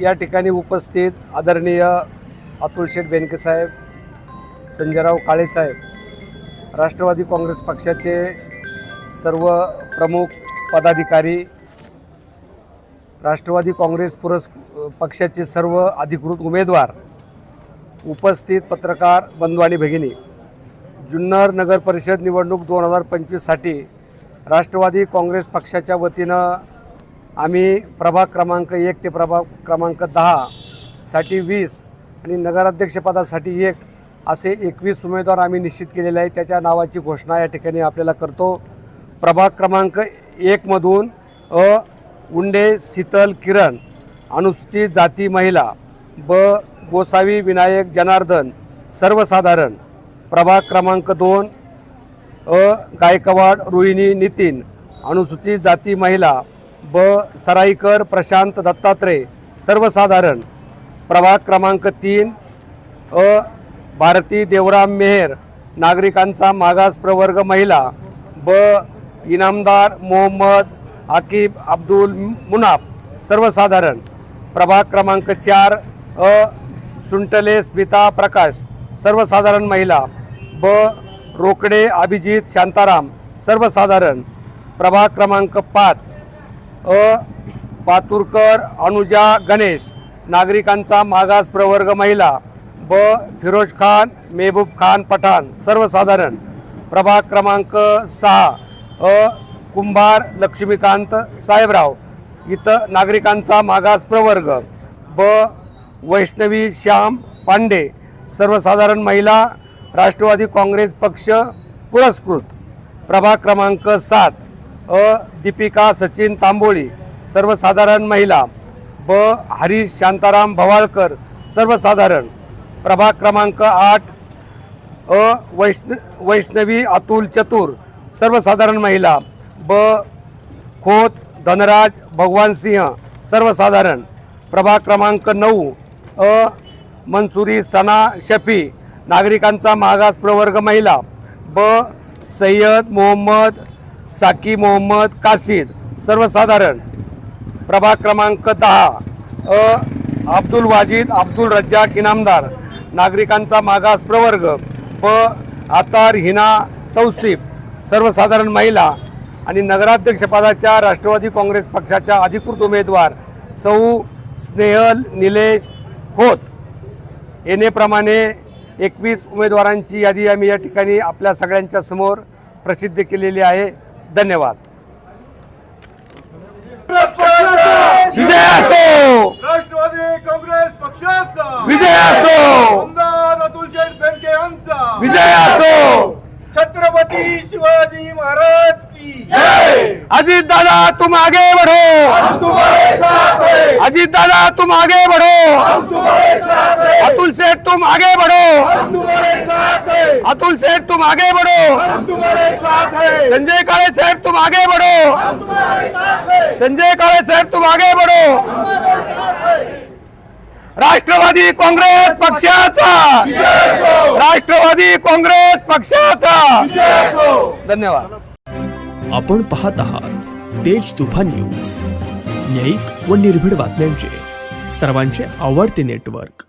या ठिकाणी उपस्थित आदरणीय अतुल शेठ बेनकेसाहेब संजयराव काळेसाहेब राष्ट्रवादी काँग्रेस पक्षाचे सर्व प्रमुख पदाधिकारी राष्ट्रवादी काँग्रेस पुरस् पक्षाचे सर्व अधिकृत उमेदवार उपस्थित पत्रकार बंधू आणि भगिनी जुन्नर नगर परिषद निवडणूक दोन हजार पंचवीससाठी राष्ट्रवादी काँग्रेस पक्षाच्या वतीनं आम्ही प्रभाग क्रमांक एक ते प्रभाग क्रमांक दहासाठी वीस आणि नगराध्यक्षपदासाठी एक असे एकवीस उमेदवार आम्ही निश्चित केलेले आहे. त्याच्या नावाची घोषणा या ठिकाणी आपल्याला करतो. प्रभाग क्रमांक एकमधून अ उंडे शीतल किरण अनुसूचित जाती महिला ब गोसावी विनायक जनार्दन सर्वसाधारण. प्रभाग क्रमांक दोन अ गायकवाड रोहिणी नितीन अनुसूचित जाती महिला ब. सराईकर प्रशांत दत्तात्रय सर्वसाधारण प्रभाग क्रमांक तीन अ. भारती देवराम मेहर नागरिकांचा मागास प्रवर्ग महिला ब. इनामदार मोहम्मद आकिब अब्दुल मुनाफ सर्वसाधारण प्रभाग क्रमांक चार अ. सुंटले स्मिता प्रकाश सर्वसाधारण महिला ब. रोकडे अभिजित शांताराम सर्वसाधारण प्रभाग क्रमांक पाच अ पातुरकर अनुजा गणेश नागरिकांचा मागास प्रवर्ग महिला ब फिरोज खान मेहबूब खान पठाण सर्वसाधारण. प्रभाग क्रमांक सहा अ कुंभार लक्ष्मीकांत साहेबराव. इथं नागरिकांचा मागास प्रवर्ग. ब वैष्णवी श्याम पांडे सर्वसाधारण महिला राष्ट्रवादी काँग्रेस पक्ष पुरस्कृत. प्रभाग क्रमांक सात अ दीपिका सचिन तांबोळी सर्वसाधारण महिला ब हरीश शांताराम भवाळकर सर्वसाधारण. प्रभाग क्रमांक आठ अ वैष्ण वैष्णवी अतुल चतुर सर्वसाधारण महिला ब खोत धनराज भगवान सिंह सर्वसाधारण. प्रभाग क्रमांक नऊ अ मनसुरी सना शफी नागरिकांचा मागास प्रवर्ग महिला ब सय्यद मोहम्मद साकी मोहम्मद कासिद सर्वसाधारण. प्रभाग क्रमांक दहा. अ. अब्दुल वाजिद अब्दुल रज्जाक इनामदार. नागरिकांचा मागास प्रवर्ग. प. आतार हिना तौसिफ सर्वसाधारण महिला. आणि नगराध्यक्षपदाच्या राष्ट्रवादी काँग्रेस पक्षाच्या अधिकृत उमेदवार सौ. स्नेहल निलेश खोत. येणेप्रमाणे एकवीस उमेदवारांची यादी आम्ही या ठिकाणी आपल्या सगळ्यांच्या समोर प्रसिद्ध केलेली आहे. धन्यवाद. विजय असो! राष्ट्रवादी काँग्रेस पक्षाचा! विजय असो! आमदार अतुल शेठ बेनके यांचा! विजय असो! छत्रपती शिवाजी महाराज की अजीत दादा तुम आगे बढ़ो! हम तुम्हारे साथ हैं। अजीत दादा तुम आगे बढ़ो! हम तुम्हारे साथ हैं। अतुल सेठ तुम आगे बढ़ो हम तुम्हारे साथ हैं। अतुल सेठ तुम आगे बढ़ो। हम तुम्हारे साथ हैं। संजय काळे साहेब तुम आगे बढ़ो। हम तुम्हारे साथ हैं। संजय काळे साहेब तुम आगे बढ़ो। राष्ट्रवादी काँग्रेस पक्षाचा। राष्ट्रवादी काँग्रेस पक्षाचा। धन्यवाद। आपण पाहत आहात तेज तुफान न्यूज. न्यायिक व निर्भीड बातम्यांचे. सर्वांचे आवडते नेटवर्क.